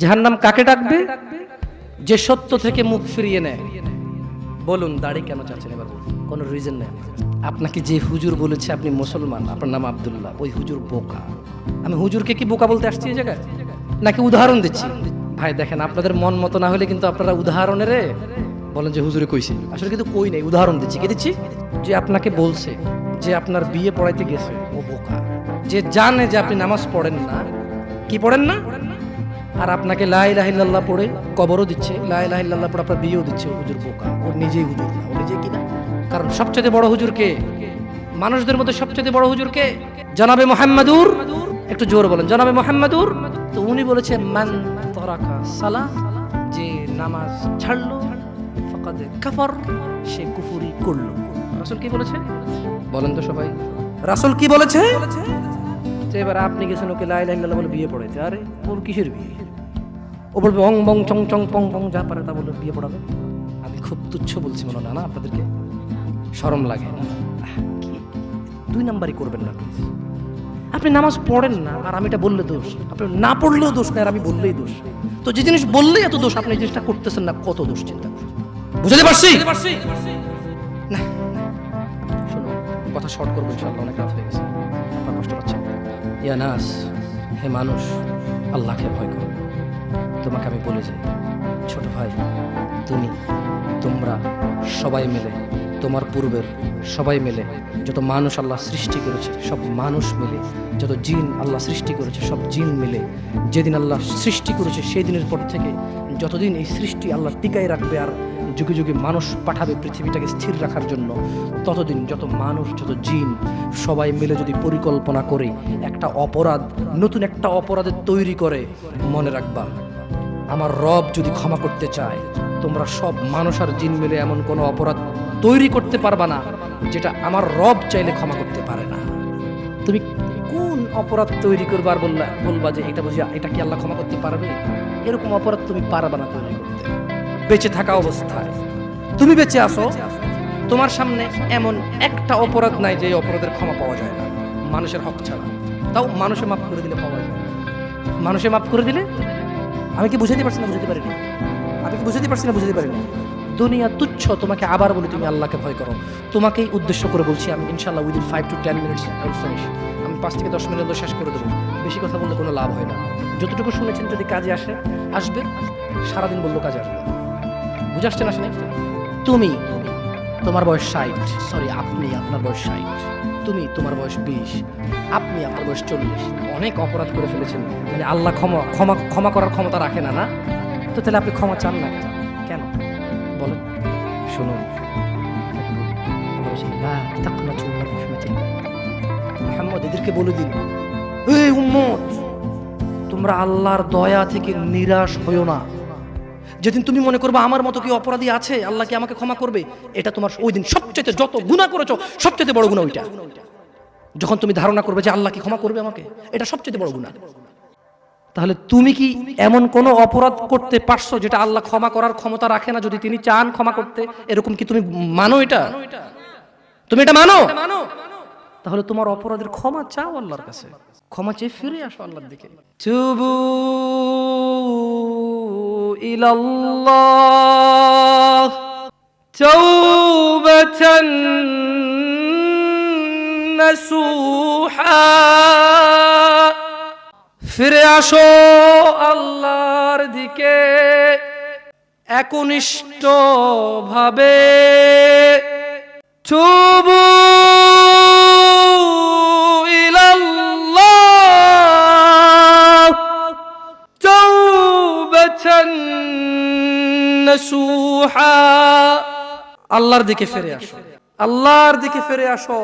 জাহান্নাম কাকে ডাকবে? যে সত্য থেকে মুখ ফিরিয়ে নেয়। বলুন, দাড়ি কেন চাচ্ছেন এবার? কোনো রিজন নেই। আপনাকে যে হুজুর বলেছে আপনি মুসলমান, আপনার নাম আবদুল্লাহ, ওই হুজুর বোকা। আমি হুজুরকে কি বোকা বলতে আসছি এই জায়গায়? নাকি উদাহরণ দিচ্ছি? ভাই, দেখেন, আপনাদের মন মতো না হলে কিন্তু আপনারা উদাহরণের বলেন যে হুজুরে কইছি আসলে কিন্তু কই নেই, উদাহরণ দিচ্ছি। কি দিচ্ছি? যে আপনাকে বলছে যে আপনার বিয়ে পড়াইতে গেছে, ও বোকা। যে জানে যে আপনি নামাজ পড়েন না, কি পড়েন না? আর আপনাকে লাই লাহিল্লাহ পড়ে কবরও দিচ্ছে। লাই লাহিল্লাহ পড়ে আপনার বিয়েও দিচ্ছে হুজুর বোকা। ও নিজেই হুজুর না, ও নিজেই কিনা কারণ সবচেয়ে বড় হুজুরকে মানুষদের মধ্যে সবচেয়ে বড় হুজুর কে? জনাবে মোহাম্মদুর। একটু জোর বলেন, জনাবে মোহাম্মদুর। তো উনি বলেছে মান তরাকা সালা যে নামাজ ছাড়লো, ফাকাদে কাফর, সে কুফুরি করল। রাসূল কি বলেছে? বলেন তো সবাই। রাসূল কি বলেছে? তো এবার আপনি গেছেন ওকে লাই লাই বলে বিয়ে পড়াইতে। আরে ওর কিসের বিয়ে? ও বলবে অং বং চং চং পং পং যা পারে তা বলে বিয়ে পড়াবে। আমি খুব তুচ্ছ বলছি মনে না? না আপনাদেরকে শরম লাগে না। দুই নাম্বারই করবেন না প্লিজ আপনি নামাজ পড়েন না আর আমি এটা বললে দোষ। আপনি না পড়লেও দোষ না আর আমি বললেই দোষ। তো যে জিনিস বললেই এত দোষ আপনি জিনিসটা করতেছেন না কত দোষ চিন্তা। বুঝতে পারছি? না শোনো কথা শর্ট করব ইনশাল্লাহ অনেক রাত হয়ে গেছে। ইয়া নাস, হে মানুষ, আল্লাহকে ভয় করো তোমাকে আমি বলে যাই, ছোট ভাই, তুমি, তোমরা সবাই মিলে, তোমার পূর্বের সবাই মিলে, যত মানুষ আল্লাহ সৃষ্টি করেছে, সব মানুষ মিলে, যত জিন আল্লাহ সৃষ্টি করেছে, সব জিন মিলে, যেদিন আল্লাহ সৃষ্টি করেছে সেই দিনের পর থেকে যতদিন এই সৃষ্টি আল্লাহ টিকায় রাখবে আর যুগে যুগে মানুষ পাঠাবে পৃথিবীটাকে স্থির রাখার জন্য। ততদিন যত মানুষ, যত জিন, সবাই মিলে যদি পরিকল্পনা করে একটা অপরাধ, নতুন একটা অপরাধের তৈরি করে, মনে রাখবা, আমার রব যদি ক্ষমা করতে চায়, তোমরা সব মানুষ আর জিন মিলে এমন কোনো অপরাধ তৈরি করতে পারবা না, যেটা আমার রব চাইলে ক্ষমা করতে পারে না। তুমি কোন অপরাধ তৈরি করবার বললা, বলবা যে এটা বুঝি এটা কি আল্লাহ ক্ষমা করতে পারবে? এরকম অপরাধ তুমি পারবা না তৈরি করতে। বেঁচে থাকা অবস্থায়। তুমি বেঁচে আসো। তোমার সামনে এমন একটা অপরাধ নাই যে অপরাধের ক্ষমা পাওয়া যায় না। মানুষের হক ছাড়া। তাও মানুষে মাফ করে দিলে পাওয়া যায় মানুষে মাফ করে দিলে? আমি কি বুঝাতে পারছি না বুঝাতে পারিনি? আমি কি বুঝাতে পারছি না বুঝাতে পারিনি? দুনিয়া তুচ্ছ, তোমাকে আবার বলি তুমি আল্লাহকে ভয় করো। তোমাকেই উদ্দেশ্য করে বলছি আমি ইনশাল্লাহ within five to ten minutes finish আমি পাঁচ থেকে দশ মিনিট শেষ করে দেবো। বেশি কথা বললে কোনো লাভ হয় না। যতটুকু শুনেছেন যদি কাজে আসে, আসবে। সারাদিন বলল কাজে আসবে। বুঝে আসছে না তুমি তোমার বয়স ষাট। সরি আপনি আপনার বয়স ষাট। তুমি তোমার বয়স বিশ। আপনি আপনার বয়স চল্লিশ। অনেক অপরাধ করে ফেলেছেন। মানে আল্লাহ ক্ষমা ক্ষমা ক্ষমা করার ক্ষমতা রাখে না না? তো তাহলে আপনি ক্ষমা চান না কেন? বলেন। শুনুন। এদেরকে বলে দিন। এই উম্মত তোমরা আল্লাহর দয়া থেকে নিরাশ হইও না। যেদিন তুমি মনে করবে আমার মতো কি অপরাধী আছে, আল্লাহ কি আমাকে ক্ষমা করবে? এটা তোমার ওই দিন সবচেয়ে যত গুণা করেছ সবচেয়ে বড় গুণা ওইটা। যখন তুমি ধারণা করবে যে আল্লাহ কি ক্ষমা করবে আমাকে, এটা সবচেয়ে বড় গুণা তাহলে তুমি কি এমন কোন অপরাধ করতে পারছ যেটা আল্লাহ ক্ষমা করার ক্ষমতা রাখে না? যদি তিনি চান ক্ষমা করতে, এরকম কি তুমি মানো এটা? তুমি এটা মানো? তাহলে তোমার অপরাধের ক্ষমা চাও আল্লাহর কাছে। ক্ষমা চেয়ে ফিরে আসো আল্লাহর দিকে। ইলাল্লাহ। তাওবাতান নাসুহা। ফিরে আসো আল্লাহর দিকে একনিষ্ঠ ভাবে তুবু আল্লাহর দিকে ফিরে আসো। আল্লাহর দিকে ফিরে আসো।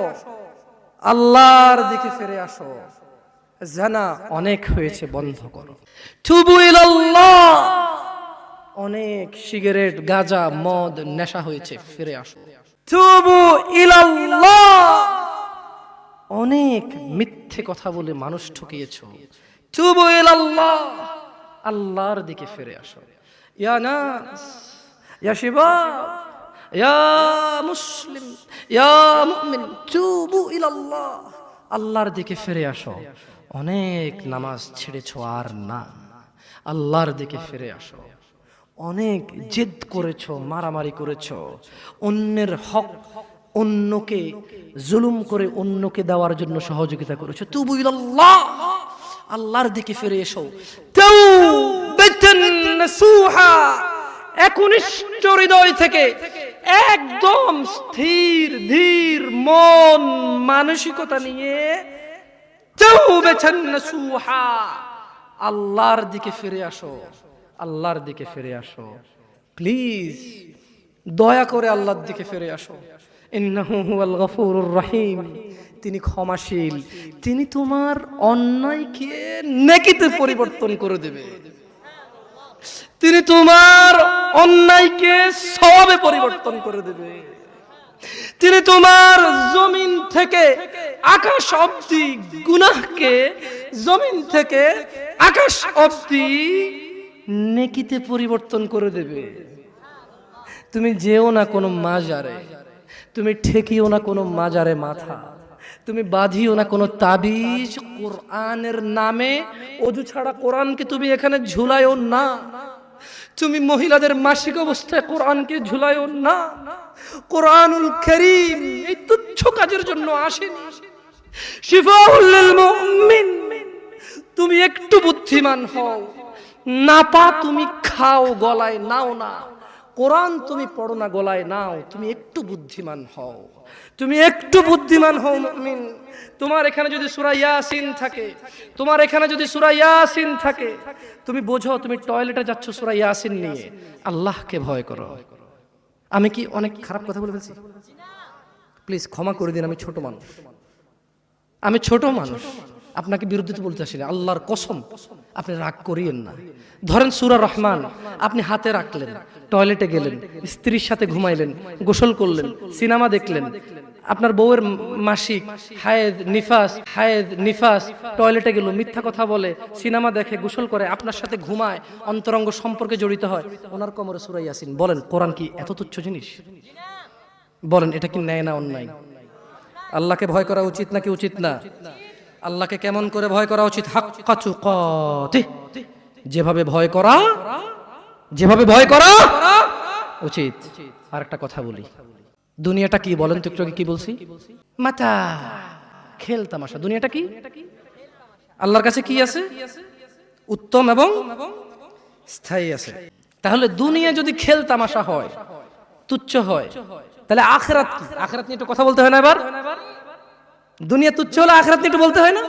আল্লাহর দিকে ফিরে আসো। জানা অনেক হয়েছে, বন্ধ করো। ইলাল্লাহ। অনেক সিগারেট, গাঁজা, মদ, নেশা হয়েছে, ফিরে আসো। ইলাল্লাহ। অনেক মিথ্যে কথা বলে মানুষ ঠকিয়েছো। ইলাল্লাহ। আল্লাহর দিকে ফিরে আসো। ইয়া নাস, ইয়া শিবাব, ইয়া মুসলিম, ইয়া তুবু ইলাল্লাহ। আল্লাহর দিকে ফিরে আসো। অনেক নামাজ ছেড়েছো আর না। আল্লাহর দিকে ফিরে আসো। অনেক জেদ করেছ, মারামারি করেছ। অন্যের হক অন্যকে জুলুম করে অন্যকে দেওয়ার জন্য সহযোগিতা করেছ। তুবু ইলাল্লাহ। আল্লাহর দিকে ফিরে এসো। তাওবাতান নাসুহা একনিষ্ঠ হৃদয় থেকে একদম স্থির, ধীর, মন মানসিকতা নিয়ে নাসুহা আল্লাহর দিকে ফিরে আসো, আল্লাহর দিকে ফিরে আসো। প্লিজ, দয়া করে আল্লাহর দিকে ফিরে আসো। রহিম। তিনি ক্ষমাশীল। তিনি তোমার অন্যায়কে নেকিতে পরিবর্তন করে দেবে। তিনি তোমার অন্যায়কে সবে পরিবর্তন করে দেবে। তিনি তোমার জমিন থেকে আকাশ অব্দি গুনাহকে জমিন থেকে আকাশ অব্দি নেকিতে পরিবর্তন করে দেবে। তুমি যেও না কোনো মাজারে, তুমি ঠেকিও না কোনো মাজারে মাথা, তুমি বাঁধিও না কোনো তাবিজ কোরআনের নামে, অজু ছাড়া কোরআনকে তুমি এখানে ঝুলায়ও না। তুমি মহিলাদের মাসিক অবস্থায় কোরআনকে ঝুলায়ও না। কোরআনুল করিম এই তুচ্ছ কাজের জন্য আসেনি। তুমি একটু বুদ্ধিমান হও। না পা তুমি খাও গলায় নাও না। কোরআন তুমি পড়ো না, গলায় নাও, তুমি একটু বুদ্ধিমান হও। তুমি একটু বুদ্ধিমান হও, মুমিন। তোমার এখানে যদি সূরা ইয়াসিন থাকে, তোমার এখানে যদি সূরা ইয়াসিন থাকে, তুমি বোঝো, তুমি টয়লেটে যাচ্ছ সূরা ইয়াসিন নিয়ে। আল্লাহকে ভয় করো। আমি কি অনেক খারাপ কথা বলে ফেলছি? প্লিজ ক্ষমা করে দিন, আমি ছোট মানুষ। আমি ছোট মানুষ, আপনাকে বিরুদ্ধে বলতে আসিনি, আল্লাহর কসম কসম। আপনি রাগ করিয়েন না। ধরেন সুরা রহমান, আপনি হাতে রাখলেন, টয়লেটে গেলেন, স্ত্রীর সাথে ঘুমাইলেন, গোসল করলেন, সিনেমা দেখলেন, আপনার বউয়ের মাসিক, হায়েদ, নিফাস হায়েদ, নিফাস, টয়লেটে গেল, মিথ্যা কথা বলে, সিনেমা দেখে, গোসল করে, আপনার সাথে ঘুমায়, অন্তরঙ্গ সম্পর্কে জড়িত হয়। ওনার কমরে সুরাই আসিন বলেন, কোরআন কি এত তুচ্ছ জিনিস? বলেন, এটা কি ন্যায় না অন্যায়? আল্লাহকে ভয় করা উচিত নাকি উচিত না? আল্লাহকে কেমন করে ভয় করা উচিত? যেভাবে ভয় করা, যেভাবে ভয় করা উচিত। আর একটা কথা বলি। দুনিয়াটা কি বলেন তো কি বলছি? মাথা খেল তামাশা। দুনিয়াটা কি? আল্লাহর কাছে কি আছে? উত্তম এবং স্থায়ী আছে। তাহলে দুনিয়া যদি খেল তামাশা হয়, তুচ্ছ হয়, তাহলে আখরাত আখরাত নিয়ে একটু কথা বলতে হয় না এবার? দুনিয়া তুচ্ছ হলে আখরাত একটু বলতে হয় না?